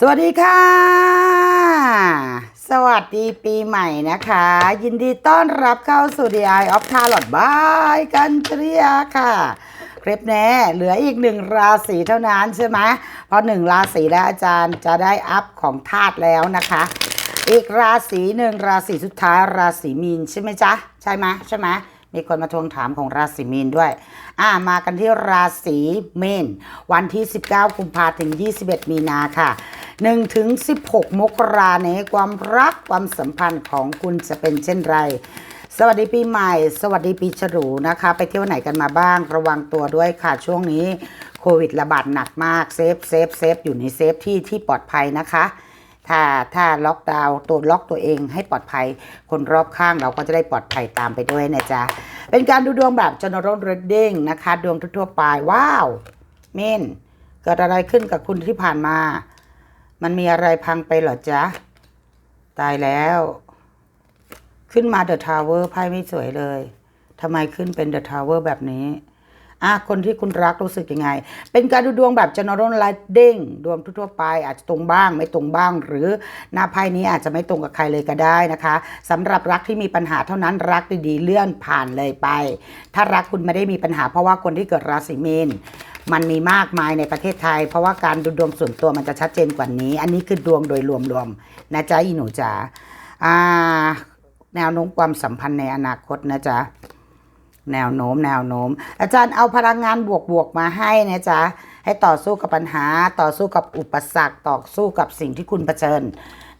สวัสดีค่ะ สวัสดีปีใหม่นะคะ ยินดีต้อนรับเข้าสู่ The Eye of Tarot บายกันเตรียค่ะคลิปแน่เหลืออีกหนึ่งราศีเท่านั้นใช่ไหมเพราะหนึ่งราศีแล้วอาจารย์จะได้อัพของธาตุแล้วนะคะ อีกราศีหนึ่งราศีสุดท้ายราศีมีนใช่ไหมจ๊ะ ใช่ไหมใช่ไหม มีคนมาทวงถามของราศีมีนด้วย อ่ามากันที่ราศีเมนวันที่ 19กุมภาถึง 21 มีนาค่ะ1ถึง16 มกราในความรักความสัมพันธ์ของคุณจะเป็นเช่นไรสวัสดีปีใหม่ สวัสดีปีฉลูนะคะ ไปเที่ยวไหนกันมาบ้าง ระวังตัวด้วยค่ะ ช่วงนี้โควิดระบาดหนักมาก เซฟเซฟเซฟอยู่ในเซฟที่ที่ปลอดภัยนะคะ ถ้าถ้าล็อกดาวน์ตัวล็อกตัวเองให้ปลอดภัย คนรอบข้างเราก็จะได้ปลอดภัยตามไปด้วยนะจ๊ะ เป็นการดูดวงแบบ general reading นะคะ ดวงทั่วๆไป ว้าว เมนเกิดอะไรขึ้นกับคุณที่ผ่านมา มันมีอะไรพังไปหรอจ๊ะ ตายแล้ว ขึ้นมาเดอะทาวเวอร์ไพ่ไม่สวยเลยทำไมขึ้นเป็นเดอะทาวเวอร์แบบนี้ อะคนที่คุณรักรู้สึกยังไง เป็นการดูดวงแบบ general reading ดวงทั่วไป อาจจะตรงบ้าง ไม่ตรงบ้าง หรือหน้าไพ่นี้อาจจะไม่ตรงกับใครเลยก็ได้นะคะสำหรับรักที่มีปัญหาเท่านั้นรักดีๆ เลื่อนผ่านเลยไป ถ้ารักคุณไม่ได้มีปัญหาเพราะว่าคนที่เกิดราศีมีนมันมีมากมายในประเทศไทย เพราะว่าการดูดวงส่วนตัวมันจะชัดเจนกว่านี้ อันนี้คือดวงโดยรวมๆนะจ๊ะอีหนูจ๋าอ่าแนวโน้มความสัมพันธ์ในอนาคตนะจ๊ะ แนวโน้ม แนวโน้ม อาจารย์เอาพลังงานบวกบวกมาให้นะจ๊ะ ให้ต่อสู้กับปัญหา ต่อสู้กับอุปสรรค ต่อสู้กับสิ่งที่คุณเผชิญ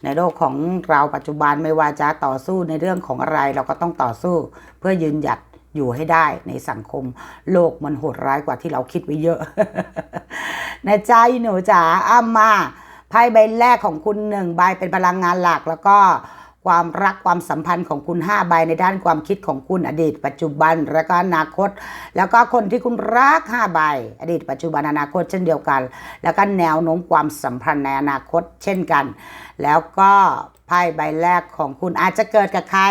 ในโลกของเราปัจจุบันไม่ว่าจะต่อสู้ในเรื่องของอะไร เราก็ต้องต่อสู้เพื่อยืนหยัดอยู่ให้ได้ในสังคมโลกมันโหดร้ายกว่าที่เราคิดไว้เยอะนะจ๊ะหนูจ๋าอ้ามาไพ่ใบแรกของคุณหนึ่งใบเป็นพลังงานหลักแล้วก็ ความรักความสัมพันธ์ของคุณ 5 ใบในด้านความคิดของคุณอดีต ปัจจุบันและก็อนาคต แล้วก็คนที่คุณรัก 5 ใบ อดีต ปัจจุบันอนาคตเช่นเดียวกัน แล้วก็แนวโน้มความสัมพันธ์ในอนาคตเช่นกัน แล้วก็ไพ่ใบแรกของคุณอาจจะเกิดกับใคร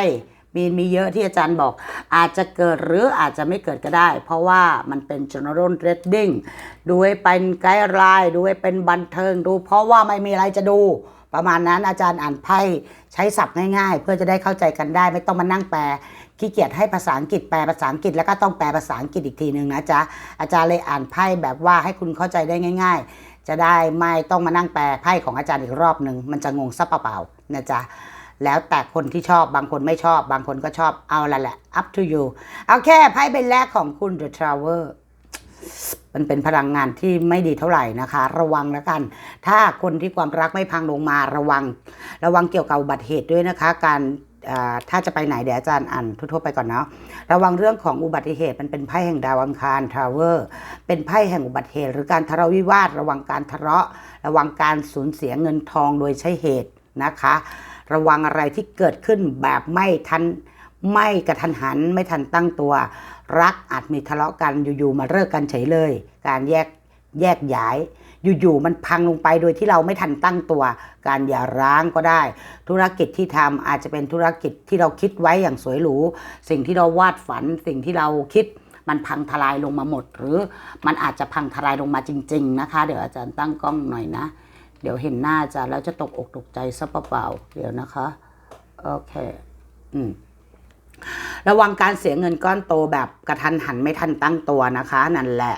มีมีเยอะที่อาจารย์บอก อาจจะเกิดหรืออาจจะไม่เกิดก็ได้ เพราะว่ามันเป็น general reading ดูให้เป็นไกด์ไลน์ดูให้เป็นบันเทิงดู เพราะว่าไม่มีอะไรจะดู ประมาณนั้นอาจารย์อ่านไพ่ใช้ศัพท์ง่ายๆ เพื่อจะได้เข้าใจกันได้ ไม่ต้องมานั่งแปลขี้เกียจให้ภาษาอังกฤษแปลภาษาอังกฤษแล้วก็ต้องแปลภาษาอังกฤษอีกทีหนึ่งนะจ๊ะอาจารย์เลยอ่านไพ่แบบว่าให้คุณเข้าใจได้ง่าย ๆ จะได้ไม่ต้องมานั่งแปลไพ่ของอาจารย์อีกรอบหนึ่งมันจะงงซับเปล่าๆนะจ๊ะแล้วแต่คนที่ชอบบางคนไม่ชอบ บางคนก็ชอบเอาละแหละ up to you เอาแค่ไพ่ใบแรกของคุณ The Traveler มันเป็นพลังงานที่ไม่ดีเท่าไหร่นะคะ ระวังแล้วกัน ถ้าคนที่ความรักไม่พังลงมาระวัง ระวังเกี่ยวกับอุบัติเหตุด้วยนะคะ การถ้าจะไปไหนเดี๋ยวอาจารย์อ่านทั่วๆไปก่อนเนาะระวังเรื่องของอุบัติเหตุมันเป็นไพ่แห่งดาวอังคารทาวเวอร์ เป็นไพ่แห่งอุบัติเหตุ หรือการทะเลาะวิวาท ระวังการทะเลาะ ระวังการสูญเสียเงินทองโดยใช้เหตุนะคะ ระวังอะไรที่เกิดขึ้นแบบไม่ทัน ไม่กระทันหันไม่ทันตั้งตัว รักอาจมีทะเลาะกันอยู่ๆมาเลิกกันเฉยเลย การแยกแยกย้าย อยู่ๆมันพังลงไปโดยที่เราไม่ทันตั้งตัว การหย่าร้างก็ได้ ธุรกิจที่ทำอาจจะเป็นธุรกิจที่เราคิดไว้อย่างสวยหรูสิ่งที่เราวาดฝันสิ่งที่เราคิดมันพังทลายลงมาหมด หรือมันอาจจะพังทลายลงมาจริง ๆ นะคะ เดี๋ยวอาจารย์ตั้งกล้องหน่อยนะ เดี๋ยวเห็นหน้าอาจารย์แล้วจะตกอกตกใจซะเปล่าเดี๋ยวนะคะโอเค อืม ระวังการเสียเงินก้อนโตแบบกระทันหันไม่ทันตั้งตัวนะคะ นั่นแหละ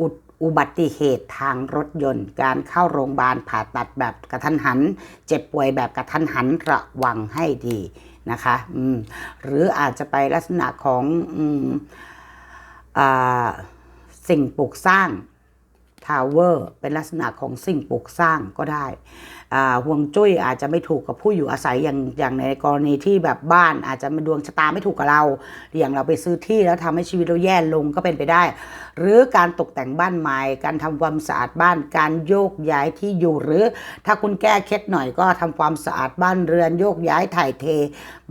อุอุบัติเหตุทางรถยนต์ การเข้าโรงพยาบาลผ่าตัดแบบกระทันหัน เจ็บป่วยแบบกระทันหันระวังให้ดีนะคะอืมหรืออาจจะไปลักษณะของอืมอ่าสิ่งปลูกสร้างทาวเวอร์เป็นลักษณะของสิ่งปลูกสร้างก็ได้ห่วงจุ้ยอาจจะไม่ถูกกับผู้อยู่อาศัยอย่างอย่างในกรณีที่แบบบ้าน อาจจะมาดวงชะตาไม่ถูกกับเรา อย่างเราไปซื้อที่แล้วทำให้ชีวิตเราแย่ลงก็เป็นไปได้ หรือการตกแต่งบ้านใหม่ การทำความสะอาดบ้าน การโยกย้ายที่อยู่ หรือถ้าคุณแก้เคล็ดหน่อยก็ทำความสะอาดบ้านเรือนโยกย้ายถ่ายเท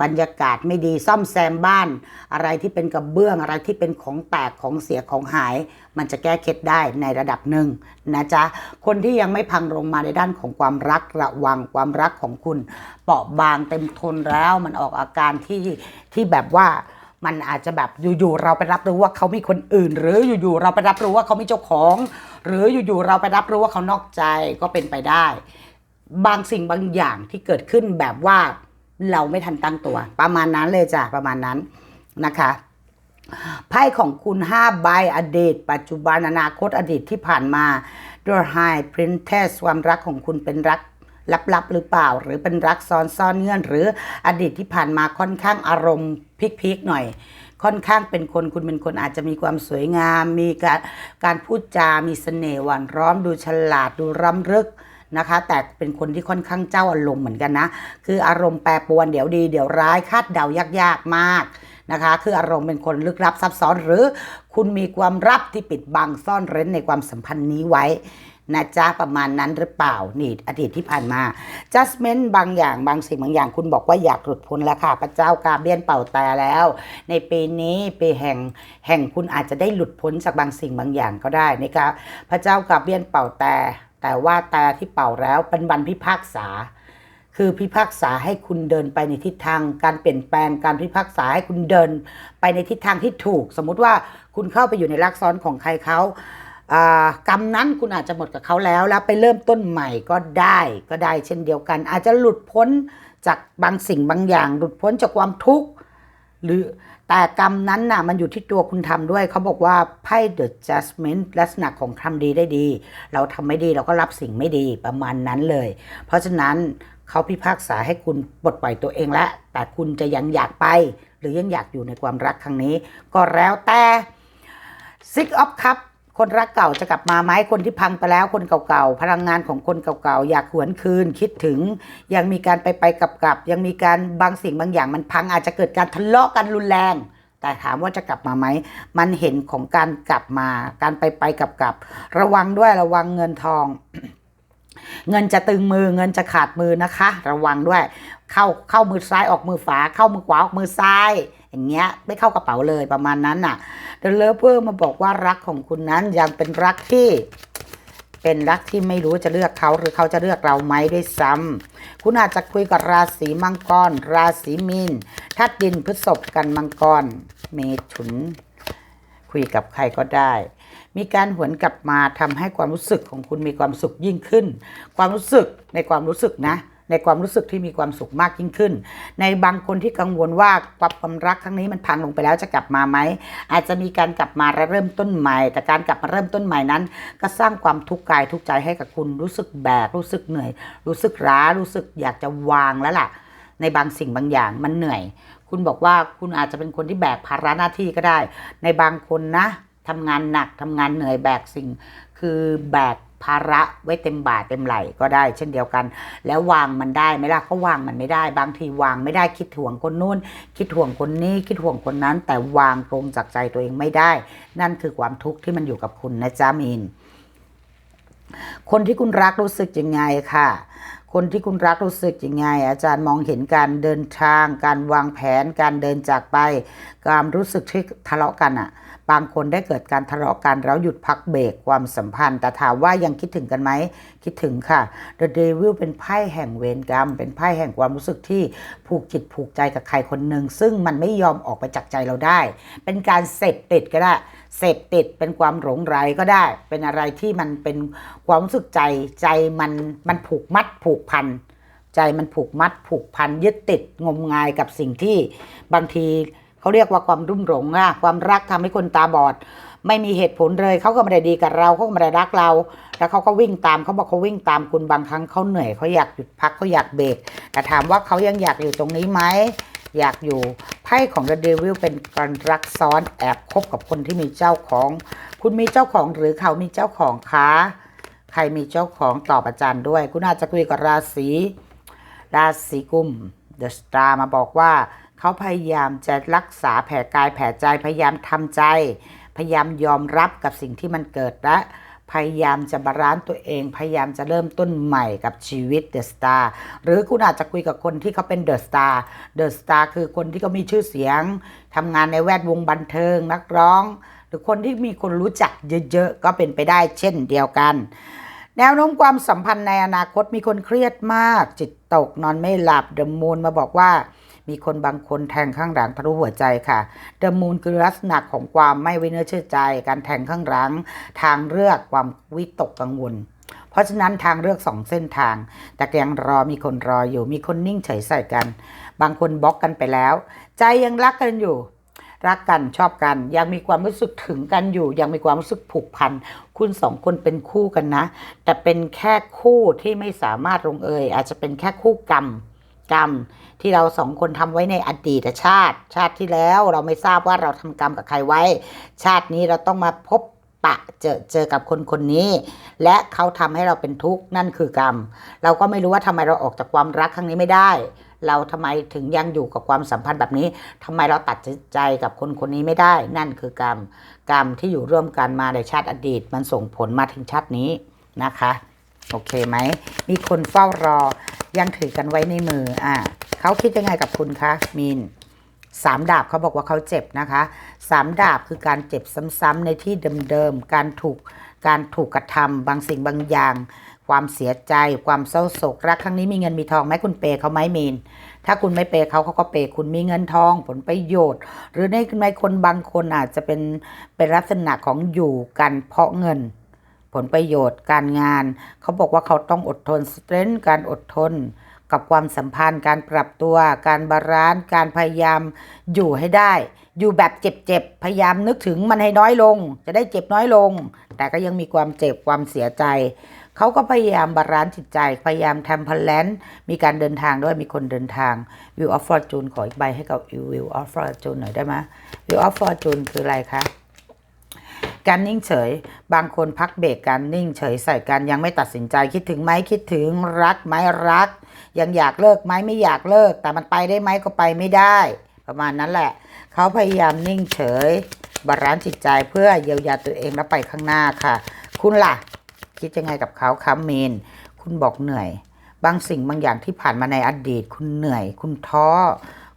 บรรยากาศไม่ดีซ่อมแซมบ้าน อะไรที่เป็นกระเบื้องอะไรที่เป็นของแตกของเสียของหาย มันจะแก้เคล็ดได้ในระดับหนึ่งนะจ๊ะคนที่ยังไม่พังลงมาในด้านของความรักระวังความรักของคุณ เปราะบางเต็มทนแล้วมันออกอาการที่ที่แบบว่ามันอาจจะแบบอยู่ๆเราไปรับรู้ว่าเขามีคนอื่น หรืออยู่ๆเราไปรับรู้ว่าเขามีเจ้าของ หรืออยู่ๆเราไปรับรู้ว่าเขานอกใจก็เป็นไปได้ บางสิ่งบางอย่างที่เกิดขึ้นแบบว่าเราไม่ทันตั้งตัว ประมาณนั้นเลยจ้ะประมาณนั้นนะคะไพ่ของคุณ5ใบอดีต ปัจจุบันอนาคตอดีตที่ผ่านมา The High Princess ความรักของคุณเป็นรัก ลับๆหรือเปล่า หรือเป็นรักซ้อนซ่อนเงื่อน หรืออดีตที่ผ่านมาค่อนข้างอารมณ์พลิกๆหน่อยค่อนข้างเป็นคนคุณเป็นคนอาจจะมีความสวยงาม มีการการพูดจา มีเสน่ห์หวานร้อมดูฉลาดดูร่ำรึกนะคะ แต่เป็นคนที่ค่อนข้างเจ้าอารมณ์เหมือนกันนะ คืออารมณ์แปรปรวนเดี๋ยวดีเดี๋ยวร้ายคาดเดายากๆมากนะคะ คืออารมณ์เป็นคนลึกลับซับซ้อนหรือ คุณมีความลับที่ปิดบังซ่อนเร้นในความสัมพันธ์นี้ไว้ นะจ๊ะประมาณนั้นหรือเปล่านี่อดีตที่ผ่านมา judgment บางอย่างบางสิ่งบางอย่างคุณบอกว่าอยากหลุดพ้นแล้วค่ะ พระเจ้ากาเบียนเป่าแต่แล้ว ในปีนี้ปีแห่งแห่งคุณอาจจะได้หลุดพ้นจากบางสิ่งบางอย่างก็ได้นะครับพระเจ้ากาเบียนเป่าแต่ แต่ว่าแต่ที่เป่าแล้วเป็นวันพิพากษาคือพิพากษาให้คุณเดินไปในทิศทาง การเปลี่ยนแปลงการพิพากษาให้คุณเดิน ไปในทิศทางที่ถูก สมมุติว่าคุณเข้าไปอยู่ในรักซ้อนของใครเขา กรรมนั้นคุณอาจจะหมดกับเขาแล้ว แล้วไปเริ่มต้นใหม่ก็ได้ก็ได้เช่นเดียวกัน อาจจะหลุดพ้นจากบางสิ่งบางอย่าง หลุดพ้นจากความทุกข์หรือแต่กรรมนั้นน่ะมันอยู่ที่ตัวคุณทำด้วย เขาบอกว่าไพ่ the judgment ลักษณะของทำดีได้ดี เราทำไม่ดีเราก็รับสิ่งไม่ดีประมาณนั้นเลย เพราะฉะนั้นเขาพิพากษาให้คุณปลดปล่อยตัวเองแล้วแต่คุณจะยังอยากไป หรือยังอยากอยู่ในความรักครั้งนี้ ก็แล้วแต่ Six of Cup คนรักเก่าจะกลับมาไหมคนที่พังไปแล้วคนเก่าๆพลังงานของคนเก่าๆอยากหวนคืนคิดถึง ยังมีการไปไปๆกลับๆยังมีการบางสิ่งบางอย่างมันพังอาจจะเกิดการทะเลาะกันรุนแรง แต่ถามว่าจะกลับมาไหมมันเห็นของการกลับมา การไปไปๆกลับๆระวังด้วยระวังเงินทอง เงินจะตึงมือเงินจะขาดมือนะคะ ระวังด้วย เข้าเข้ามือซ้ายออกมือฝาเข้ามือขวาออกมือซ้าย อย่างเงี้ยไม่เข้ากระเป๋าเลยประมาณนั้นน่ะเดลเลเวอร์มาบอกว่ารักของคุณนั้นยังเป็นรักที่เป็นรักที่ไม่รู้จะเลือกเขาหรือเขาจะเลือกเราไหมด้วยซ้ำคุณอาจจะคุยกับราศีมังกร ราศีมีนธาตุดินพฤษภกันมังกร เมถุน คุยกับใครก็ได้ มีการหวนกลับมาทำให้ความรู้สึกของคุณมีความสุขยิ่งขึ้น ความรู้สึกในความรู้สึกนะ ในความรู้สึกที่มีความสุขมากยิ่งขึ้น ในบางคนที่กังวลว่าความรักครั้งนี้มันพังลงไปแล้วจะกลับมาไหมอาจจะมีการกลับมาและเริ่มต้นใหม่ แต่การกลับมาเริ่มต้นใหม่นั้น ก็สร้างความทุกข์กายทุกข์ใจให้กับคุณรู้สึกแบกรู้สึกเหนื่อย รู้สึกล้ารู้สึกอยากจะวางแล้วล่ะ ในบางสิ่งบางอย่างมันเหนื่อย คุณบอกว่าคุณอาจจะเป็นคนที่แบกภาระหน้าที่ก็ได้ ในบางคนนะทำงานหนักทำงานเหนื่อยแบกสิ่ง คือแบก ภาระไว้เต็มบ่าเต็มไหลก็ได้ เช่นเดียวกัน แล้ววางมันได้ไหมล่ะก็วางมันไม่ได้ บางทีวางไม่ได้คิดห่วงคนนู้น คิดห่วงคนนี้ คิดห่วงคนนั้น แต่วางตรงจากใจตัวเองไม่ได้ นั่นคือความทุกข์ที่มันอยู่กับคุณนะจ๊ะมีนคนที่คุณรักรู้สึกยังไงค่ะคนที่คุณรักรู้สึกยังไง อาจารย์มองเห็นการเดินทาง การวางแผน การเดินจากไป การรู้สึกที่ทะเลาะกันอะ บางคนได้เกิดการทะเลาะกันแล้วหยุดพักเบรกความสัมพันธ์ แต่ถามว่ายังคิดถึงกันไหมคิดถึงค่ะ The Devil เป็นไพ่แห่งเวรกรรม เป็นไพ่แห่งความรู้สึกที่ผูกจิตผูกใจกับใครคนหนึ่งซึ่งมันไม่ยอมออกไปจากใจเราได้ เป็นการเสพติดก็ได้เสพติดเป็นความหลงไหลก็ได้ เป็นอะไรที่มันเป็นความรู้สึกใจใจมันมันผูกมัดผูกพันใจมันผูกมัดผูกพันยึดติดงมงายกับสิ่งที่บางที เขาเรียกว่าความรุ่มหลงอะความรักทำให้คนตาบอด ไม่มีเหตุผลเลยเขาก็ไม่ได้ดีกับเราเขาก็ไม่ได้รักเรา แล้วเขาก็วิ่งตามเขาบอกเขาวิ่งตามคุณบางครั้งเขาเหนื่อยเขาอยากหยุดพักเขาอยากเบรกแต่ถามว่าเขายังอยากอยู่ตรงนี้ไหมอยากอยู่ไพ่ของ The Devil เป็นการรักซ้อนแอบคบกับคนที่มีเจ้าของ คุณมีเจ้าของหรือเขามีเจ้าของคะใครมีเจ้าของตอบอาจารย์ด้วย คุณอาจจะคุยกับราศีราศีกุมเดอะสตาร์มาบอกว่า เขาพยายามจะรักษาแผลกายแผลใจพยายามทำใจ พยายามยอมรับกับสิ่งที่มันเกิดและพยายามจะบาลานซ์ตัวเอง พยายามจะเริ่มต้นใหม่กับชีวิตเดอะสตาร์หรือคุณอาจจะคุยกับคนที่เขาเป็นเดอะสตาร์เดอะสตาร์คือคนที่เขามีชื่อเสียงทำงานในแวดวงบันเทิงนักร้อง หรือคนที่มีคนรู้จักเยอะๆ ก็เป็นไปได้เช่นเดียวกัน แนวโน้มความสัมพันธ์ในอนาคตมีคนเครียดมาก จิตตกนอนไม่หลับเดอะมูนมาบอกว่า มีคนบางคนแทงข้างหลังทะลุหัวใจค่ะเดมูนคือลักษณะของความไม่ไว้เนื้อเชื่อใจ การแทงข้างหลัง ทางเลือกความวิตกกังวลเพราะฉะนั้นทางเลือกสองเส้นทาง แต่ยังรอมีคนรออยู่ มีคนนิ่งเฉยใส่กัน บางคนบล็อกกันไปแล้ว ใจยังรักกันอยู่ รักกันชอบกัน ยังมีความรู้สึกถึงกันอยู่ ยังมีความรู้สึกผูกพัน คุณสองคนเป็นคู่กันนะ แต่เป็นแค่คู่ที่ไม่สามารถลงเอย อาจจะเป็นแค่คู่กรรม กรรม ที่เราสองคนทำไว้ในอดีตชาติ ชาติที่แล้วเราไม่ทราบว่าเราทำกรรมกับใครไว้ ชาตินี้เราต้องมาพบปะเจอเจอกับคนคนนี้ และเขาทำให้เราเป็นทุกข์นั่นคือกรรม เราก็ไม่รู้ว่าทำไมเราออกจากความรักครั้งนี้ไม่ได้ เราทำไมถึงยังอยู่กับความสัมพันธ์แบบนี้ทำไมเราตัดใจกับคนคนนี้ไม่ได้ นั่นคือกรรม กรรมที่อยู่ร่วมกันมาในชาติอดีต มันส่งผลมาถึงชาตินี้นะคะ โอเคไหม มีคนเฝ้ารอ ยังถือกันไว้ในมือ อ่าเขาคิดยังไงกับคุณคะมีนสามดาบเขาบอกว่าเขาเจ็บนะคะสามดาบคือการเจ็บซ้ำๆในที่เดิมๆ การถูก การถูกกระทำบางสิ่งบางอย่าง ความเสียใจ ความเศร้าโศก รักครั้งนี้มีเงินมีทองไหมคุณเปย์เขาไหมมีนถ้าคุณไม่เปย์เขาเขาก็เปย์คุณมีเงินทองผลประโยชน์ หรือในในคนบางคนอาจจะเป็นเป็นลักษณะของอยู่กันเพราะเงิน ผลประโยชน์การงาน เขาบอกว่าเขาต้องอดทนสเตรนการอดทน กับความสัมพันธ์ การปรับตัว การบาลานซ์การพยายามอยู่ให้ได้ อยู่แบบเจ็บๆพยายามนึกถึงมันให้น้อยลง จะได้เจ็บน้อยลง แต่ก็ยังมีความเจ็บความเสียใจเขาก็พยายามบาลานซ์จิตใจ พยายามทำพลันมีการเดินทางด้วยมีคนเดินทาง View of Fortune ขออีกใบให้กับ View of Fortune หน่อยได้ไหม View of Fortune คืออะไรคะ การนิ่งเฉย บางคนพักเบรกการนิ่งเฉยใส่กันยังไม่ตัดสินใจคิดถึงไหมคิดถึงรักไหมรัก ยังอยากเลิกไหมไม่อยากเลิก แต่มันไปได้ไหมก็ไปไม่ได้ ประมาณนั้นแหละ เขาพยายามนิ่งเฉย บาลานซ์จิตใจเพื่อเยียวยาตัวเองแล้วไปข้างหน้าค่ะ คุณล่ะ คิดยังไงกับเขาคะเมน คุณบอกเหนื่อย บางสิ่งบางอย่างที่ผ่านมาในอดีต คุณเหนื่อย คุณท้อ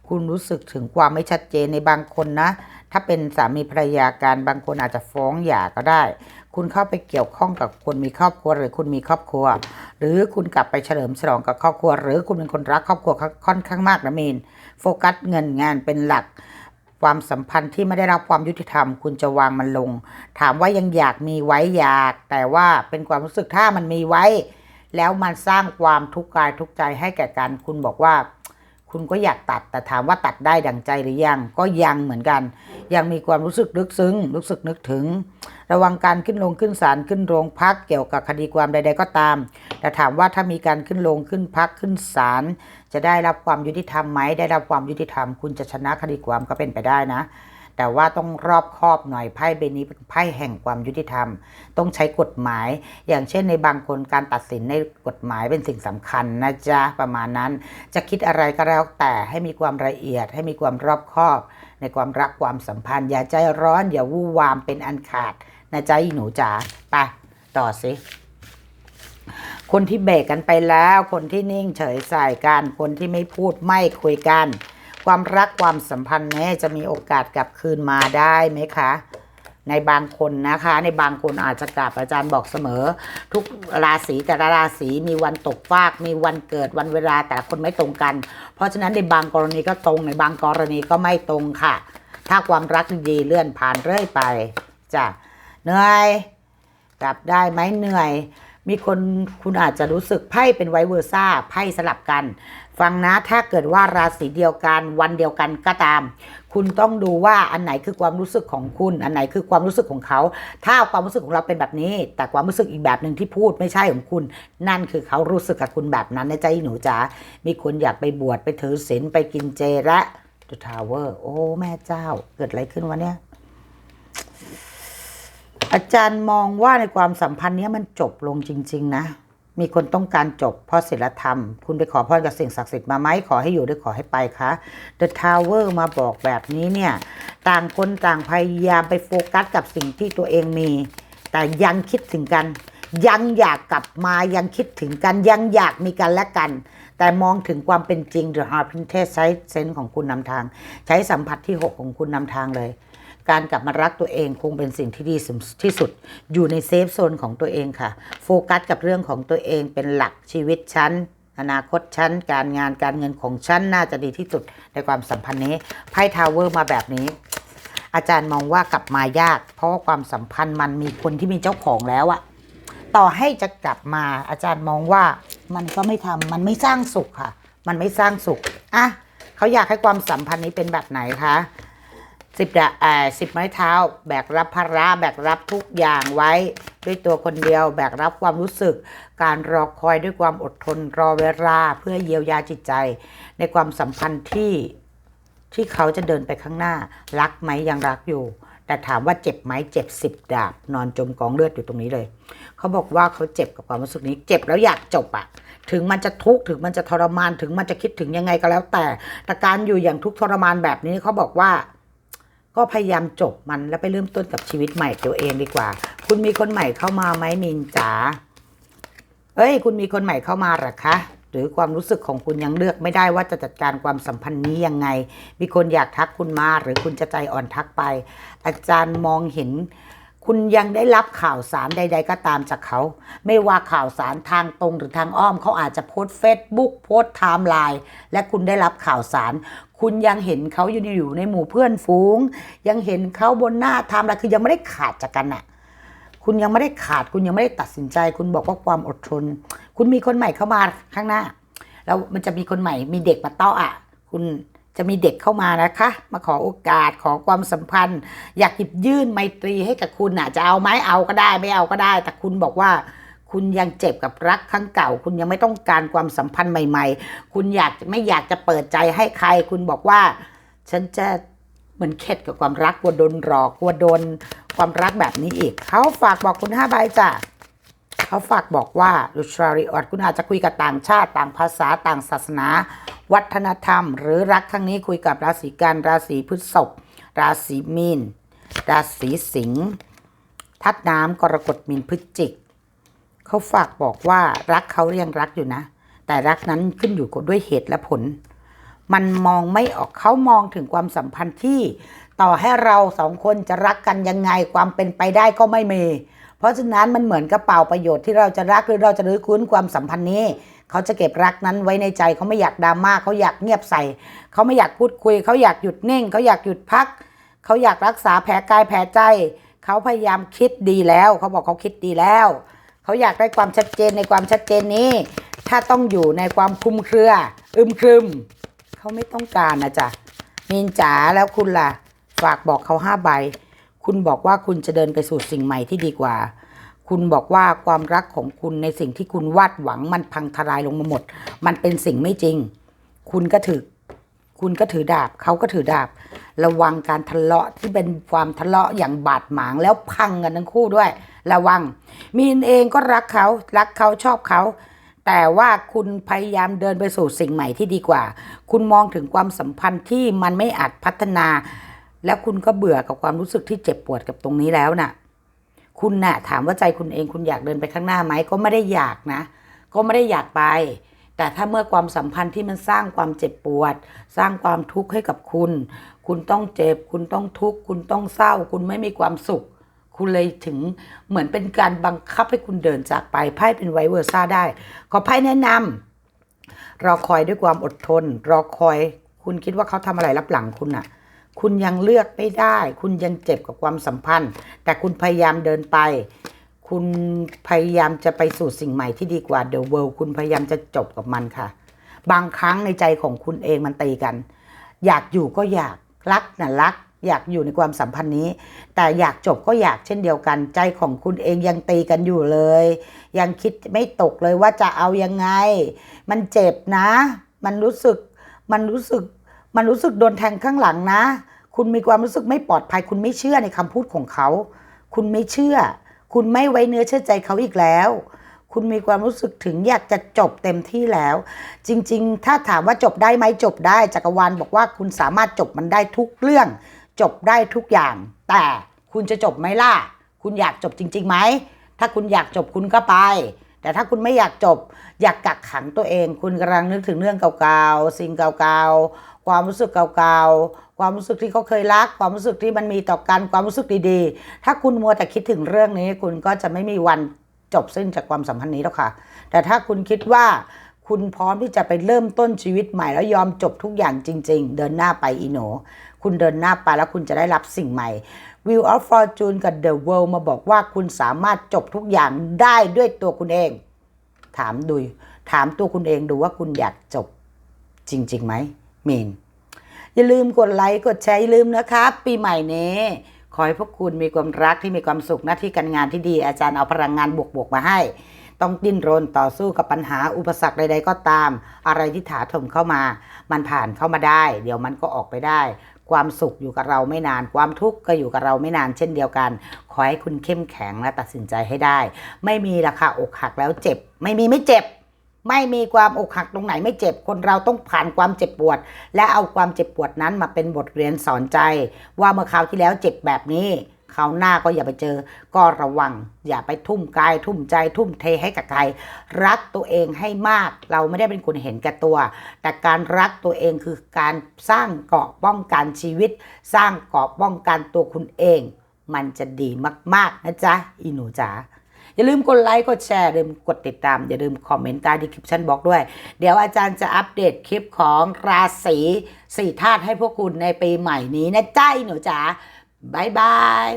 คุณรู้สึกถึงความไม่ชัดเจนในบางคนนะ ถ้าเป็นสามีภรรยากันบางคนอาจจะฟ้องหย่าก็ได้ คุณเข้าไปเกี่ยวข้องกับคนมีครอบครัวหรือคุณมีครอบครัว หรือคุณกลับไปเฉลิมฉลองกับครอบครัว หรือคุณเป็นคนรักครอบครัวค่อนข้างมากนะมีนโฟกัสเงินงานเป็นหลักความสัมพันธ์ที่ไม่ได้รับความยุติธรรม คุณจะวางมันลง ถามว่ายังอยากมีไว้อยาก แต่ว่าเป็นความรู้สึกถ้ามันมีไว้ แล้วมันสร้างความทุกข์กายทุกข์ใจให้แก่กัน คุณบอกว่า คุณก็อยากตัดแต่ถามว่าตัดได้ดังใจหรือยัง ก็ยังเหมือนกัน ยังมีความรู้สึกลึกซึ้ง รู้สึกนึกถึง ระวังการขึ้นลงขึ้นศาลขึ้นโรงพักเกี่ยวกับคดีความใด ๆ ก็ตาม แต่ถามว่าถ้ามีการขึ้นลงขึ้นพักขึ้นศาลจะได้รับความยุติธรรมไหมได้รับความยุติธรรม คุณจะชนะคดีความก็เป็นไปได้นะ แต่ว่าต้องรอบคอบหน่อยไพ่ใบนี้เป็นไพ่แห่งความยุติธรรม ต้องใช้กฎหมาย อย่างเช่นในบางคนการตัดสินในกฎหมายเป็นสิ่งสำคัญนะจ๊ะประมาณนั้น จะคิดอะไรก็แล้วแต่ให้มีความละเอียด ให้มีความรอบคอบ ในความรักความสัมพันธ์ อย่าใจร้อนอย่าวู่วามเป็นอันขาดนะจ๊ะหนูจ๋าไปต่อสิคนที่เบรกกันไปแล้ว คนที่นิ่งเฉยใส่กัน คนที่ไม่พูดไม่คุยกัน ความรักความสัมพันธ์เนี่ยจะมีโอกาสกลับคืนมาได้ไหมคะ ในบางคนนะคะ ในบางคนอาจจะกลับอาจารย์บอกเสมอ ทุกราศีแต่ละราศีมีวันตกฟาก มีวันเกิดวันเวลาแต่ละคนไม่ตรงกัน เพราะฉะนั้นในบางกรณีก็ตรงในบางกรณีก็ไม่ตรงค่ะ ถ้าความรักดีเลื่อนผ่านเรื่อยไปจ้ะเหนื่อยกลับได้ไหมเหนื่อยมีคนคุณอาจจะรู้สึกไพ่เป็นไวเวอร์ซ่าไพ่สลับกัน ฟังนะถ้าเกิดว่าราศีเดียวกันวันเดียวกันก็ตาม คุณต้องดูว่าอันไหนคือความรู้สึกของคุณ อันไหนคือความรู้สึกของเขา ถ้าความรู้สึกของเราเป็นแบบนี้ แต่ความรู้สึกอีกแบบหนึ่งที่พูดไม่ใช่ของคุณ นั่นคือเขารู้สึกกับคุณแบบนั้นนะจ๊ะอีหนูจ๋ามีคนอยากไปบวชไปถือศีลไปกินเจและ The Tower โอ้แม่เจ้าเกิดอะไรขึ้นวะเนี่ยอาจารย์มองว่าในความสัมพันธ์นี้มันจบลงจริง ๆ นะ มีคนต้องการจบเพราะศีลธรรม คุณไปขอพรกับสิ่งศักดิ์สิทธิ์มาไหมขอให้อยู่หรือขอให้ไปคะ The Tower มาบอกแบบนี้เนี่ย ต่างคนต่างพยายามไปโฟกัสกับสิ่งที่ตัวเองมี แต่ยังคิดถึงกัน ยังอยากกลับมายังคิดถึงกัน ยังอยากมีกันและกัน แต่มองถึงความเป็นจริง The Heart Princess ใช้เซนส์ของคุณนำทาง ใช้สัมผัสที่ 6 ของคุณนำทางเลย การกลับมารักตัวเองคงเป็นสิ่งที่ดีที่สุด อยู่ในเซฟโซนของตัวเองค่ะ โฟกัสกับเรื่องของตัวเองเป็นหลักชีวิตฉันอนาคตฉันการงานการเงินของฉันน่าจะดีที่สุดในความสัมพันธ์นี้ไพ่ทาวเวอร์มาแบบนี้ อาจารย์มองว่ากลับมายาก เพราะว่าความสัมพันธ์มันมีคนที่มีเจ้าของแล้วอะต่อให้จะกลับมาอาจารย์มองว่ามันก็ไม่ทำมันไม่สร้างสุขค่ะ มันไม่สร้างสุขอะเขาอยากให้ความสัมพันธ์นี้เป็นแบบไหนคะ สิบดะเอ่อสิบไม้เท้า แบกรับภาระแบกรับทุกอย่างไว้ ด้วยตัวคนเดียว แบกรับความรู้สึก การรอคอยด้วยความอดทนรอเวลาเพื่อเยียวยาจิตใจ ในความสัมพันธ์ที่ที่เขาจะเดินไปข้างหน้า รักไหมยังรักอยู่ แต่ถามว่าเจ็บไหมเจ็บสิบดาบ นอนจมกองเลือดอยู่ตรงนี้เลย เขาบอกว่าเขาเจ็บกับความรู้สึกนี้ เจ็บแล้วอยากจบอะถึงมันจะทุกข์ถึงมันจะทรมานถึงมันจะคิดถึงยังไงก็แล้วแต่แต่การอยู่อย่างทุกข์ทรมานแบบนี้เขาบอกว่า ก็พยายามจบมันแล้วไปเริ่มต้นกับชีวิตใหม่ตัวเองดีกว่า คุณมีคนใหม่เข้ามาไหมมินจ๋าเอ้ย คุณมีคนใหม่เข้ามาหรอคะหรือความรู้สึกของคุณยังเลือกไม่ได้ว่าจะจัดการความสัมพันธ์นี้ยังไง มีคนอยากทักคุณมาหรือคุณจะใจอ่อนทักไป อาจารย์มองเห็น คุณยังได้รับข่าวสารใด ๆ ก็ตามจากเขา ไม่ว่าข่าวสารทางตรงหรือทางอ้อมเขาอาจจะโพสเฟซบุ๊กโพสไทม์ไลน์และคุณได้รับข่าวสาร คุณยังเห็นเขาอยู่ในอยู่ในหมู่เพื่อนฝูง ยังเห็นเขาบนหน้าไทม์ไลน์คือยังไม่ได้ขาดจากกันอะคุณยังไม่ได้ขาดคุณยังไม่ได้ตัดสินใจ คุณบอกว่าความอดทน คุณมีคนใหม่เข้ามาข้างหน้า แล้วมันจะมีคนใหม่มีเด็กมาเต้าอะ คุณ จะมีเด็กเข้ามานะคะ มาขอโอกาสขอความสัมพันธ์ อยากหยิบยื่นไมตรีให้กับคุณอะจะเอาไหมเอาก็ได้ไม่เอาก็ได้ แต่คุณบอกว่าคุณยังเจ็บกับรักครั้งเก่า คุณยังไม่ต้องการความสัมพันธ์ใหม่ ๆ คุณอยากไม่อยากจะเปิดใจให้ใคร คุณบอกว่า ฉันจะเหมือนเข็ดกับความรักกลัวโดนหลอกกลัวโดนความรักแบบนี้อีก เขาฝากบอกคุณห้าใบจ้ะเขาฝากบอกว่าลูชาริออดคุณอาจจะคุยกับต่างชาติต่างภาษาต่างศาสนา วัฒนธรรม หรือรักครั้งนี้คุยกับราศีกันราศีพฤษภราศีมีน ราศีสิงห์ทัดน้ำกรกฎมีนพฤศจิกเขาฝากบอกว่ารักเขายังรักอยู่นะ แต่รักนั้นขึ้นอยู่กับด้วยเหตุและผล มันมองไม่ออกเขามองถึงความสัมพันธ์ที่ ต่อให้เราสองคนจะรักกันยังไงความเป็นไปได้ก็ไม่มี เพราะฉะนั้นมันเหมือนกระเป๋าประโยชน์ที่เราจะรักหรือเราจะรื้อคุ้นความสัมพันธ์นี้ เขาจะเก็บรักนั้นไว้ในใจเขาไม่อยากดราม่าเขาอยากเงียบใส่ เขาไม่อยากพูดคุย เขาอยากหยุดนิ่ง เขาอยากหยุดพัก เขาอยากรักษาแผลกายแผลใจเขาพยายามคิดดีแล้ว เขาบอกเขาคิดดีแล้ว เขาอยากได้ความชัดเจนในความชัดเจนนี้ ถ้าต้องอยู่ในความคลุมเครือ อึมครึมเขาไม่ต้องการนะจ๊ะมีนจ๋าแล้วคุณล่ะ ฝากบอกเขาห้าใบ คุณบอกว่าคุณจะเดินไปสู่สิ่งใหม่ที่ดีกว่า คุณบอกว่าความรักของคุณในสิ่งที่คุณวาดหวังมันพังทลายลงมาหมด มันเป็นสิ่งไม่จริง คุณก็ถือ คุณก็ถือดาบ เขาก็ถือดาบ ระวังการทะเลาะที่เป็นความทะเลาะอย่างบาดหมางแล้วพังกันทั้งคู่ด้วย ระวัง มีนเองก็รักเขา รักเขาชอบเขาแต่ว่าคุณพยายามเดินไปสู่สิ่งใหม่ที่ดีกว่า คุณมองถึงความสัมพันธ์ที่มันไม่อาจพัฒนา แล้วคุณก็เบื่อกับความรู้สึกที่เจ็บปวดกับตรงนี้แล้วน่ะ คุณน่ะถามว่าใจคุณเองคุณอยากเดินไปข้างหน้าไหมก็ไม่ได้อยากนะ ก็ไม่ได้อยากไป แต่ถ้าเมื่อความสัมพันธ์ที่มันสร้างความเจ็บปวด สร้างความทุกข์ให้กับคุณ คุณต้องเจ็บ คุณต้องทุกข์ คุณต้องเศร้า คุณไม่มีความสุข คุณเลยถึงเหมือนเป็นการบังคับให้คุณเดินจากไปไพ่เป็นไวเวอร์ซ่าได้ ขอไพ่แนะนำรอคอยด้วยความอดทน รอคอย คุณคิดว่าเขาทำอะไรรับหลังคุณน่ะ คุณยังเลือกไม่ได้ คุณยังเจ็บกับความสัมพันธ์ แต่คุณพยายามเดินไป คุณพยายามจะไปสู่สิ่งใหม่ที่ดีกว่า The World คุณพยายามจะจบกับมันค่ะ บางครั้งในใจของคุณเองมันตีกัน อยากอยู่ก็อยากรักน่ะรัก อยากอยู่ในความสัมพันธ์นี้ แต่อยากจบก็อยากเช่นเดียวกัน ใจของคุณเองยังตีกันอยู่เลย ยังคิดไม่ตกเลยว่าจะเอายังไง มันเจ็บนะ มันรู้สึกมันรู้สึกมันรู้สึกโดนแทงข้างหลังนะ คุณมีความรู้สึกไม่ปลอดภัย คุณไม่เชื่อในคำพูดของเขา คุณไม่เชื่อ คุณไม่ไว้เนื้อเชื่อใจเขาอีกแล้ว คุณมีความรู้สึกถึงอยากจะจบเต็มที่แล้ว จริง ๆ ถ้าถามว่าจบได้ไหมจบได้จักรวาลบอกว่าคุณสามารถจบมันได้ทุกเรื่อง จบได้ทุกอย่าง แต่คุณจะจบไหมล่ะ คุณอยากจบจริงๆไหมถ้าคุณอยากจบคุณก็ไป แต่ถ้าคุณไม่อยากจบ อยากกักขังตัวเอง คุณกำลังนึกถึงเรื่องเก่าๆ สิ่งเก่าๆ ความรู้สึกเก่าๆ ความรู้สึกที่เขาเคยรัก ความรู้สึกที่มันมีต่อกันความรู้สึกดีๆ ถ้าคุณมัวแต่คิดถึงเรื่องนี้ คุณก็จะไม่มีวันจบสิ้นจากความสัมพันธ์นี้แล้วค่ะ แต่ถ้าคุณคิดว่าคุณพร้อมที่จะไปเริ่มต้นชีวิตใหม่แล้วยอมจบทุกอย่างจริง ๆ เดินหน้าไปอีโน คุณเดินหน้าไปแล้วคุณจะได้รับสิ่งใหม่ Wheel of Fortune กับ The World มาบอกว่าคุณสามารถจบทุกอย่างได้ด้วยตัวคุณเอง ถามดู ถามตัวคุณเองดูว่าคุณอยากจบจริงๆไหมมีน อย่าลืมกดไลค์กดแชร์อย่าลืมนะครับปีใหม่นี้ขอให้พวกคุณมีความรักที่มีความสุขหน้าที่การงานที่ดี อาจารย์เอาพลังงานบวกๆมาให้ ต้องดิ้นรนต่อสู้กับปัญหาอุปสรรคใดๆก็ตาม อะไรที่ถาโถมเข้ามา มันผ่านเข้ามาได้ เดี๋ยวมันก็ออกไปได้ ความสุขอยู่กับเราไม่นาน ความทุกข์ก็อยู่กับเราไม่นานเช่นเดียวกัน ขอให้คุณเข้มแข็งและตัดสินใจให้ได้ ไม่มีราคาอกหักแล้วเจ็บ ไม่มีไม่เจ็บ ไม่มีความอกหักตรงไหนไม่เจ็บ คนเราต้องผ่านความเจ็บปวด และเอาความเจ็บปวดนั้นมาเป็นบทเรียนสอนใจ ว่าเมื่อคราวที่แล้วเจ็บแบบนี้คราวหน้าก็อย่าไปเจอ ก็ระวัง อย่าไปทุ่มกาย ทุ่มใจ ทุ่มเทให้กับใคร รักตัวเองให้มาก เราไม่ได้เป็นคนเห็นแก่ตัว แต่การรักตัวเองคือการสร้างเกราะป้องกันชีวิต สร้างเกราะป้องกันตัวคุณเอง มันจะดีมากๆนะจ๊ะอีหนูจ๋า อย่าลืมกดไลค์กดแชร์อย่าลืมกดติดตาม อย่าลืมคอมเมนต์ใต้ดีคริปชั่นบอกด้วย เดี๋ยวอาจารย์จะอัปเดตคลิปของราศีสี่ธาตุให้พวกคุณในปีใหม่นี้นะจ้าหนูจ๋าบายบาย